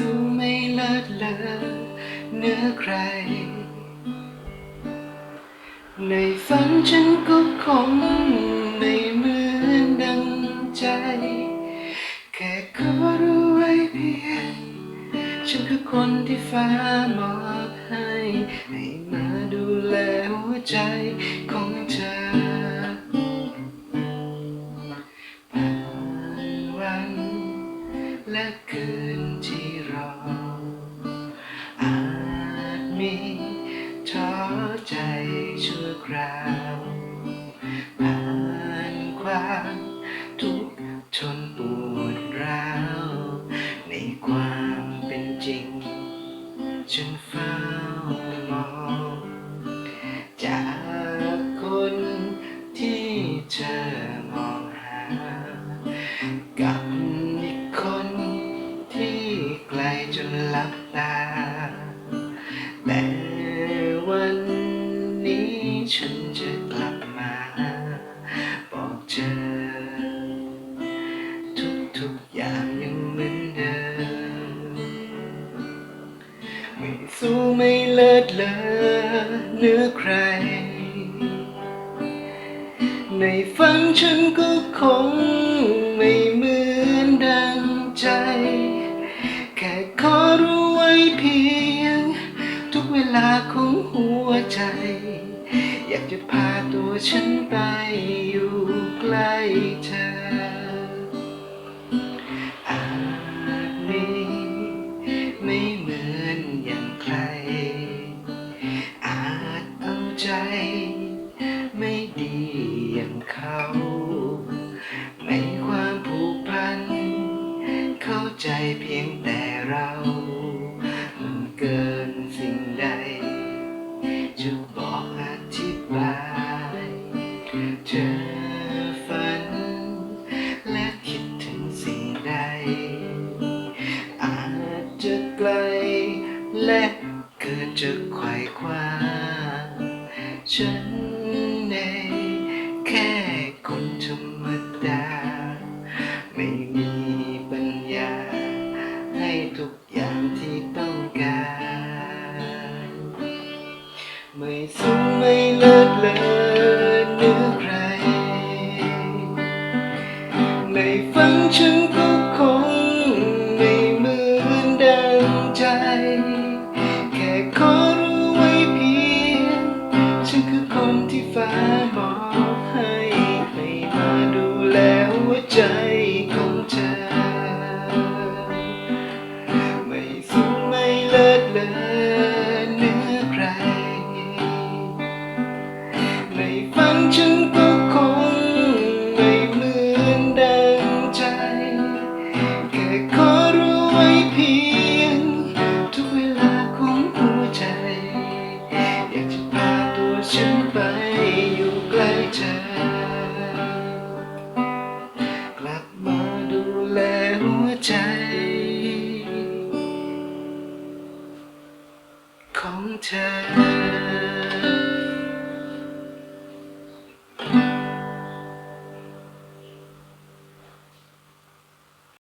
สู้ไม่เลิศเลอเนื้อใคร ในฝันฉันก็คงไม่เหมือนดังใจ แค่ขอรู้ไว้เพียงฉันคือคนที่ฟ้ามอบให้ให้มาดูแลหัวใจของเธอผ่านวันและคืน มีท้อใจชั่วคราวผ่านความทุกข์ทนปวดร้าวในความเป็นจริง ฉันเฝ้ามอง จากคนที่เธอมองหา กับอีกคนที่ไกลจนลับตา ลับมาบอกเธอทุกๆอย่างยังเหมือนเดิมไม่สู้ไม่เลิศเลอเนื้อใคร ในฝันฉันก็คงไม่เหมือนดังใจ แค่ขอรู้ไว้เพียง ทุกเวลาของหัวใจ อยากจะพาตัวฉันไปอยู่ใกล้เธอ อาจมีไม่เหมือนอย่างใคร อาจเอาใจไม่ดีอย่างเขา ในความผูกพัน เข้าใจเพียง กิดจะไขว่คว้าฉันเองแค่คนธรรมดา ไม่มีปัญญา ให้ทุกอย่างที่ต้องการ ไม่สูงไม่เลิศเลอเนื้อใคร ในฝันฉันก็คงไม่เหมือนดังใจ